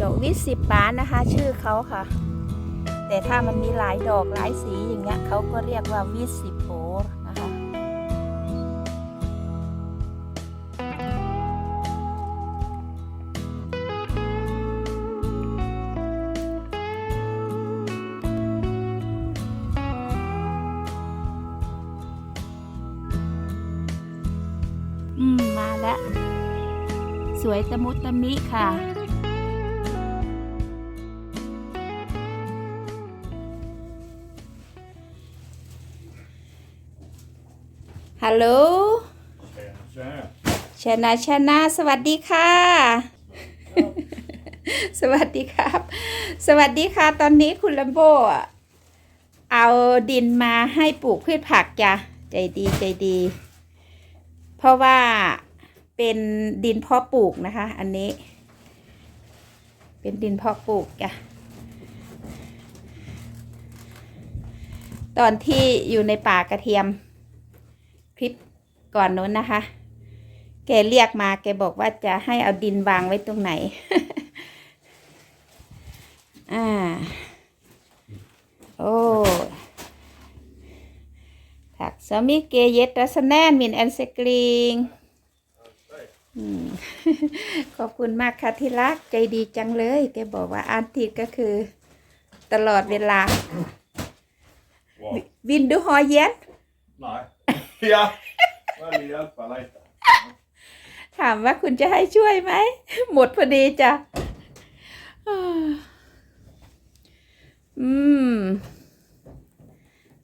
ดอกวิสิบบานะคะ ชื่อเขาค่ะ แต่ถ้ามันมีหลายดอกหลายสีอย่างเงี้ยเขาก็เรียกว่าวิสิโปนะคะอืม มาแล้ว สวยตะมุตะมิค่ะ ฮัลโหล Tjena, tjena. ชนะชนะสวัสดีค่ะ สวัสดีครับ สวัสดีค่ะ ตอนนี้คุณลัมโบอะเอาดินมาให้ปลูกพืชผักจ้ะใจดีใจดี เพราะว่าเป็นดินเพาะปลูกนะคะ อันนี้ เป็นดินเพาะปลูกจ้ะตอนที่อยู่ในป่ากระเทียม คลิปก่อนนู้นนะคะ แกเรียกมาแกบอกว่าจะให้เอาดินวางไว้ตรงไหน อ่า โอ้ Tack så mycket, jättesnällt min älskling อืมขอบคุณมากค่ะที่รักใจดีจังเลย แกบอกว่าอาทิตย์ก็คือ ตลอดเวลา Wow. วินดูฮอเย็น Nej. Ja. Jag vill hjälpa lite. ถามว่าคุณจะให้ช่วยไหม หมดพอดีจ้ะอ่าอืม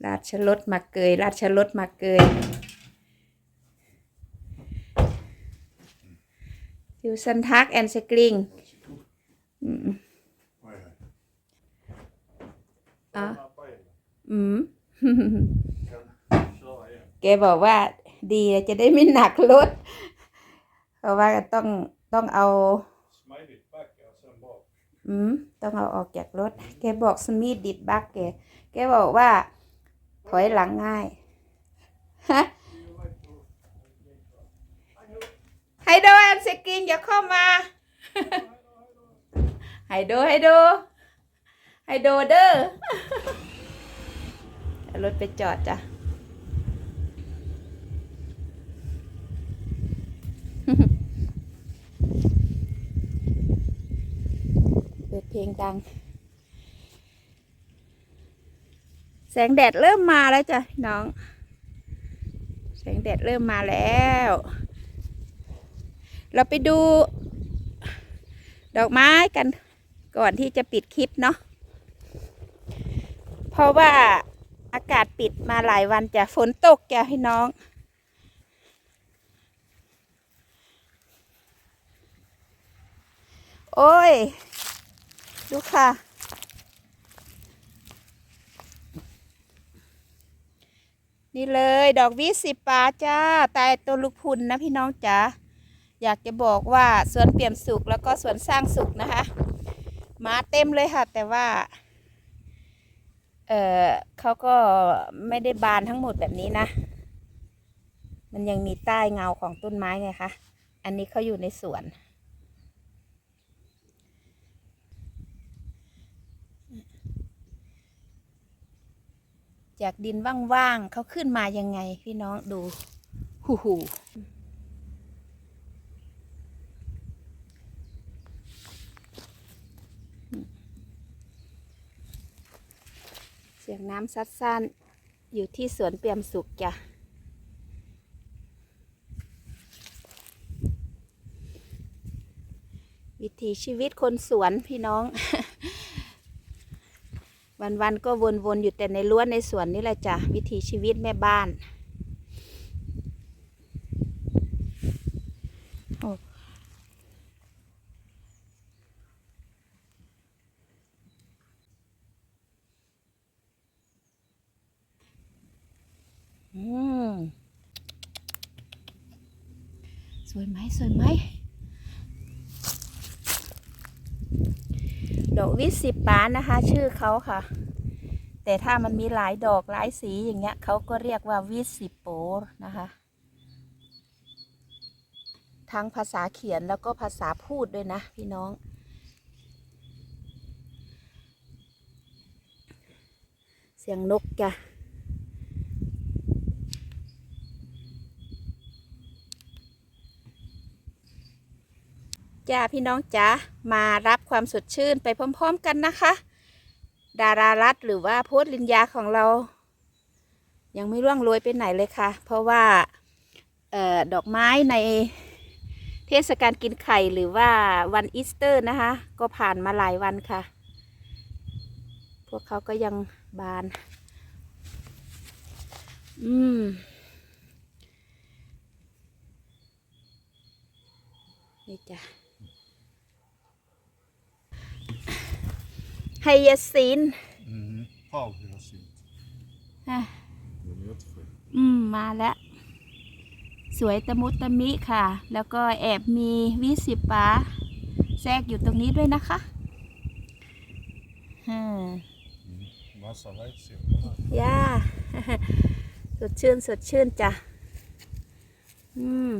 ราชรถมาเกย ราชรถมาเกยอยู่ซันทักแอนสกริงอืม Oj, oj. Ja. Nappa in. อืม Kan köra igen. แก บอกว่าดีจะได้ไม่หนักรถ เพราะว่าต้องต้องเอาอืมต้องเอาออกจากรถ แกบอกสมีดดิดบักแก แกบอกว่า ถอยหลังง่าย ฮะไฮโดแอนสกินอย่าเข้ามาไฮโดไฮโดไฮโดเด้อรถไปจอดจ้ะ เปิดเพ ลงดัง แสงแดดเริ่มมาแล้วจ้ะน้อง แสงแดดเริ่มมาแล้ว เราไปดู ดอกไม้กันก่อนที่จะปิดคลิปเนาะเพราะว่าอากาศปิดมาหลายวันจะฝนตกจ้ะพี่น้องโอ้ย ดูค่ะ นี่เลยดอกวิสิบปาจ้าตายตัวลูกพุนนะพี่น้องจ๋าอยากจะบอกว่าสวนเปี่ยมสุขแล้วก็สวนสร้างสุขนะคะมาเต็มเลยค่ะ แต่ว่า เออเขาก็ไม่ได้บานทั้งหมดแบบนี้นะ มันยังมีใต้เงาของต้นไม้ไงคะ อันนี้เขาอยู่ในสวน จากดินว่างๆเขาขึ้นมายังไงพี่น้องดูหูหูเสียงน้ำซัดซ่านอยู่ที่สวนเปี่ยมสุขจ้ะวิถีชีวิตคนสวนพี่น้อง วันๆก็วนๆอยู่แต่ในรั้วในสวนนี่แหละจ้ะวิถีชีวิตแม่บ้าน โอ้สวยไหมสวยไหม วิสิบปานนะคะ ชื่อเขาค่ะ แต่ถ้ามันมีหลายดอกหลายสีอย่างเงี้ยเขาก็เรียกว่าวิสิโปนะคะ ทั้งภาษาเขียนแล้วก็ภาษาพูดด้วยนะพี่น้อง เสียงนกจ้ะ จ้าพี่น้องจ๋ามารับความสดชื่นไปพร้อม ๆ กันนะคะ ดารารัฐหรือว่าโพสลินยาของเรา ยังไม่ร่วงโรยไปไหนเลยค่ะ เพราะว่าออดอกไม้ในเทศกาลกินไข่หรือว่าวันอีสเตอร์นะคะ ก็ผ่านมาหลายวันค่ะ พวกเขาก็ยังบาน อืมนี่จ้ะ ไฮยาซิน Mhm. Hagelhyacynt. อะ Den är jättefin. อืม มาแล้ว สวยตะมุตะมิค่ะ แล้วก็แอบมีวิสิปาแทรกอยู่ตรงนี้ด้วยนะคะอืม Massa vejtsimmer här. ย่า สดชื่นสดชื่นจ้ะ อืม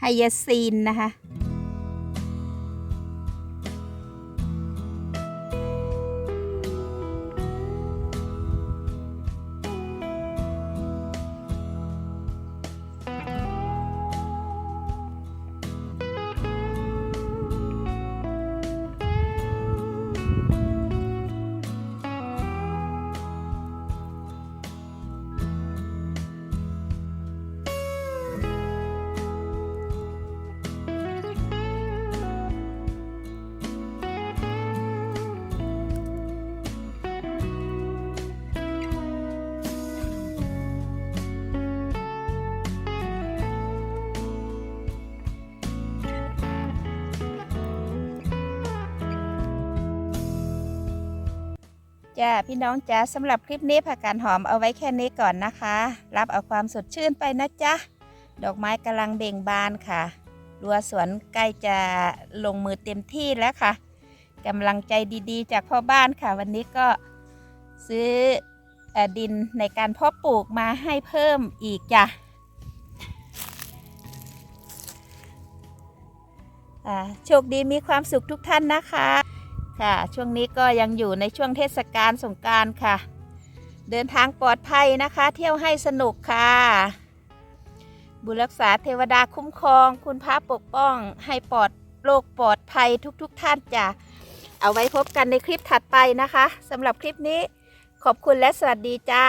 ไฮยาซีนนะคะ จ้าพี่น้องจ้าสำหรับคลิปนี้ผักกาดหอมเอาไว้แค่นี้ก่อนนะคะ รับเอาความสดชื่นไปนะจ๊ะดอกไม้กำลังเบ่งบานค่ะรัวสวนใกล้จะลงมือเต็มที่แล้วค่ะกำลังใจดีๆ จากพ่อบ้านค่ะ วันนี้ก็ซื้ออดินในการเพาะปลูกมาให้เพิ่มอีกจ้ะโชคดีมีความสุขทุกท่านนะคะ ค่ะ ช่วงนี้ก็ยังอยู่ในช่วงเทศกาลสงการค่ะ เดินทางปลอดภัยนะคะ เที่ยวให้สนุกค่ะ บุรักษาเทวดาคุ้มครอง คุณพระปกป้องให้ปลอดโรคปลอดภัยทุกๆทท่านจ้ะเอาไว้พบกันในคลิปถัดไปนะคะสำหรับคลิปนี้ขอบคุณและสวัสดีจ้า